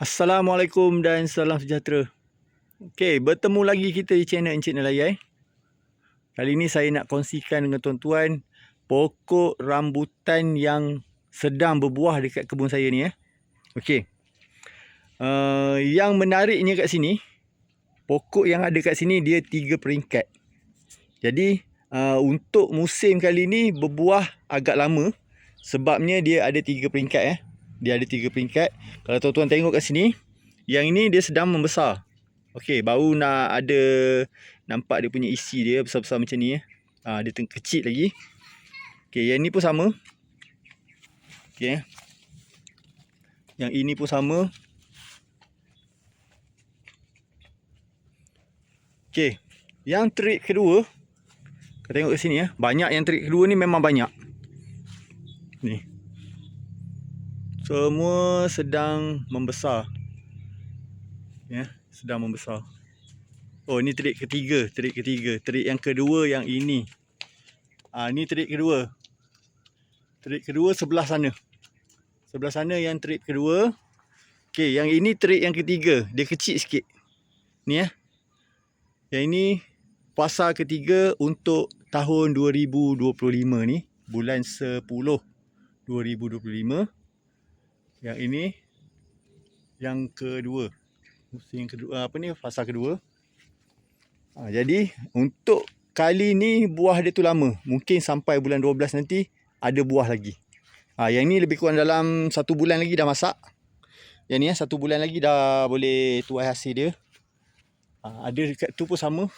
Assalamualaikum dan salam sejahtera. Okey, bertemu lagi kita di channel Encik Nelayai. Kali ini saya nak kongsikan dengan tuan-tuan pokok rambutan yang sedang berbuah dekat kebun saya ni eh. Okey. Uh, yang menariknya kat sini, pokok yang ada kat sini dia tiga peringkat. Jadi, uh, untuk musim kali ni berbuah agak lama sebabnya dia ada tiga peringkat eh. Dia ada tiga peringkat. Kalau tuan-tuan tengok kat sini, yang ini dia sedang membesar. Okey, baru nak ada nampak dia punya isi dia besar-besar macam ni eh. Ha, dia tengah kecil lagi. Okey, yang ini pun sama. Okey. Yang ini pun sama. Okey. Yang trik kedua, kita tengok kat sini ya. Banyak yang trik kedua ni memang banyak. Ni semua sedang membesar. Ya, sedang membesar. Oh, ini trik ketiga, trik ketiga. Trik yang kedua yang ini. Ah, ni trik kedua. Trik kedua sebelah sana. Sebelah sana yang trik kedua. Okey, yang ini trik yang ketiga. Dia kecil sikit. Ni ya. Yang ini pasal ketiga untuk tahun 2025 ni, bulan 10 2025. Yang ini yang kedua. Musim kedua apa ni fasa kedua. Ha, jadi untuk kali ni buah dia tu lama. Mungkin sampai bulan 12 nanti ada buah lagi. Ha, yang ni lebih kurang dalam satu bulan lagi dah masak. Yang ni ya, satu bulan lagi dah boleh tuai hasil dia. Ha, ada dekat tu pun sama.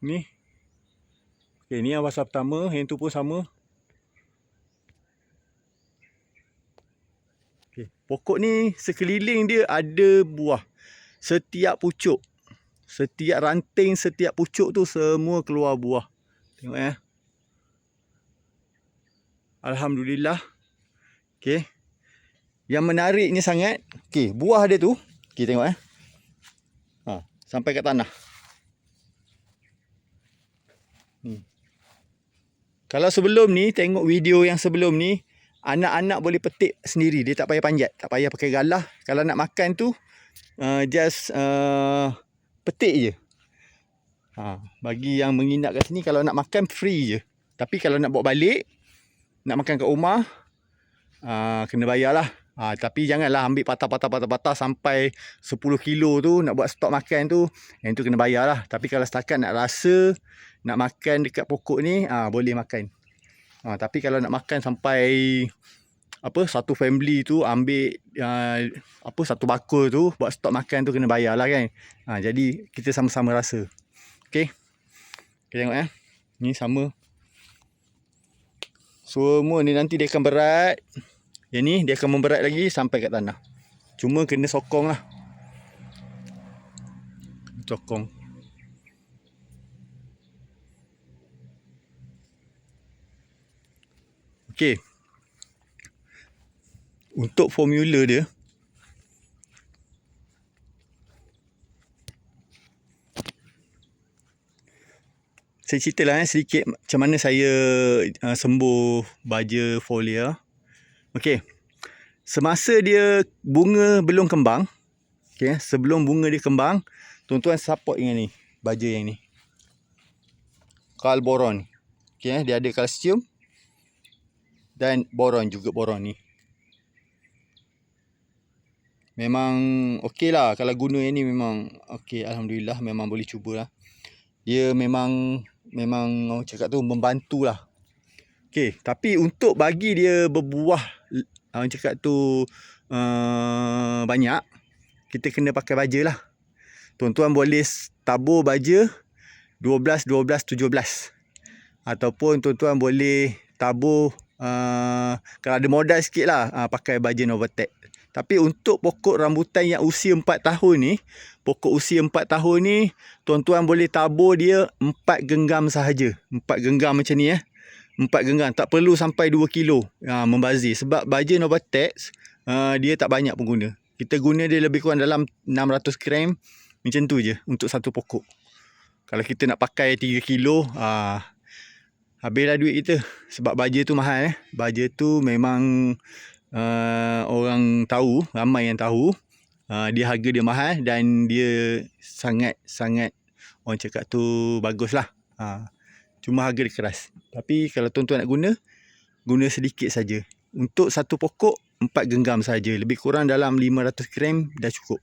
Ni. Okay, ni yang fasa pertama. Yang tu pun sama. Okay. Pokok ni sekeliling dia ada buah. Setiap pucuk. Setiap ranting, setiap pucuk tu semua keluar buah. Tengok ya. Alhamdulillah. Okay. Yang menariknya sangat. Okay. Buah dia tu. Okay tengok ya. Ha, sampai kat tanah. Hmm. Kalau sebelum ni, tengok video yang sebelum ni, anak-anak boleh petik sendiri dia tak payah panjat tak payah pakai galah. Kalau nak makan tu uh, just uh, petik je. Ha, bagi yang menginap kat sini kalau nak makan free je. Tapi kalau nak bawa balik nak makan kat rumah uh, kena bayar lah ha, tapi janganlah ambil patah-patah-patah-patah sampai 10 kilo tu nak buat stok makan tu yang tu kena bayar lah tapi kalau setakat nak rasa nak makan dekat pokok ni uh, boleh makan Ha, tapi kalau nak makan sampai apa satu family tu ambil uh, apa satu bakul tu buat stok makan tu kena bayar lah kan. Ha, jadi kita sama-sama rasa. Okey. Kita tengok eh. Ni sama. Semua ni nanti dia akan berat. Yang ni dia akan memberat lagi sampai kat tanah. Cuma kena sokong lah. Sokong. Okey. Untuk formula dia Saya ceritalah eh, sedikit macam mana saya uh, sembuh baja folia. Okey. Semasa dia bunga belum kembang, okey, sebelum bunga dia kembang, tuan-tuan support dengan ni, baja yang ni. Kalboron. Okey, dia ada kalsium, dan boron juga boron ni. Memang okey lah kalau guna yang ni memang okey Alhamdulillah memang boleh cuba lah. Dia memang memang orang cakap tu membantu lah. Okey tapi untuk bagi dia berbuah orang cakap tu uh, banyak kita kena pakai baja lah. Tuan-tuan boleh tabur baja 12, 12, 17. Ataupun tuan-tuan boleh tabur Uh, kalau ada modal sikit lah uh, pakai baja Novatec. Tapi untuk pokok rambutan yang usia 4 tahun ni, pokok usia 4 tahun ni, tuan-tuan boleh tabur dia 4 genggam sahaja. 4 genggam macam ni eh. 4 genggam. Tak perlu sampai 2 kilo uh, membazir. Sebab baja Novatec, uh, dia tak banyak pengguna. Kita guna dia lebih kurang dalam 600 gram. Macam tu je untuk satu pokok. Kalau kita nak pakai 3 kilo, uh, habislah duit kita sebab baja tu mahal eh baja tu memang uh, orang tahu ramai yang tahu uh, dia harga dia mahal dan dia sangat sangat orang cakap tu bagus lah. Uh, cuma harga dia keras. Tapi kalau tuan-tuan nak guna, guna sedikit saja. Untuk satu pokok, empat genggam saja. Lebih kurang dalam 500 gram dah cukup.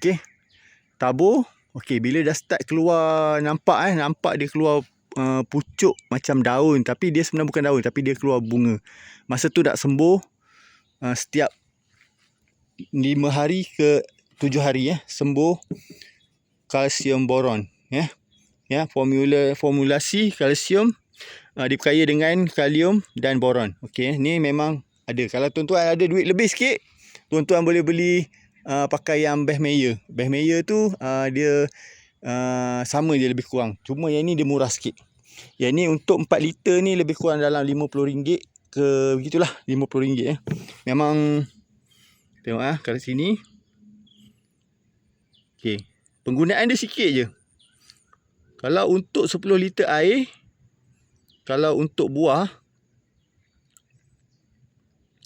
Okey. Tabur. Okey, bila dah start keluar nampak eh, nampak dia keluar uh, pucuk macam daun tapi dia sebenarnya bukan daun tapi dia keluar bunga. Masa tu dah sembuh uh, setiap 5 hari ke 7 hari eh sembuh kalsium boron ya. Ya, formula formulasi kalsium uh, dikaya dengan kalium dan boron. Okey, ni memang ada. Kalau tuan-tuan ada duit lebih sikit, tuan-tuan boleh beli uh, pakai yang Beth Meyer. Beth Meyer tu uh, dia uh, sama je lebih kurang. Cuma yang ni dia murah sikit. Yang ni untuk 4 liter ni lebih kurang dalam RM50 ke begitulah RM50 eh. Memang tengok ah kat sini. Okey. Penggunaan dia sikit je. Kalau untuk 10 liter air kalau untuk buah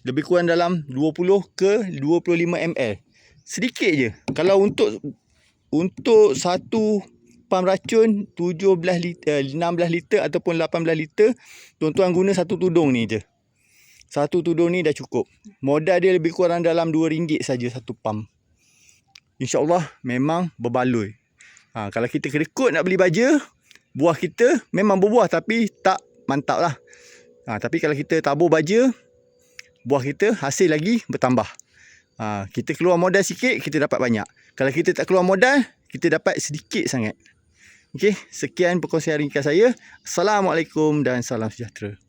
lebih kurang dalam 20 ke 25 ml. Sedikit je. Kalau untuk untuk satu pam racun 17 liter, 16 liter ataupun 18 liter, tuan-tuan guna satu tudung ni je. Satu tudung ni dah cukup. Modal dia lebih kurang dalam RM2 saja satu pam. InsyaAllah memang berbaloi. Ha, kalau kita kerekut nak beli baja, buah kita memang berbuah tapi tak mantap lah. Ha, tapi kalau kita tabur baja, buah kita hasil lagi bertambah. Ha, kita keluar modal sikit, kita dapat banyak. Kalau kita tak keluar modal, kita dapat sedikit sangat. Okey, sekian perkongsian ringkas saya. Assalamualaikum dan salam sejahtera.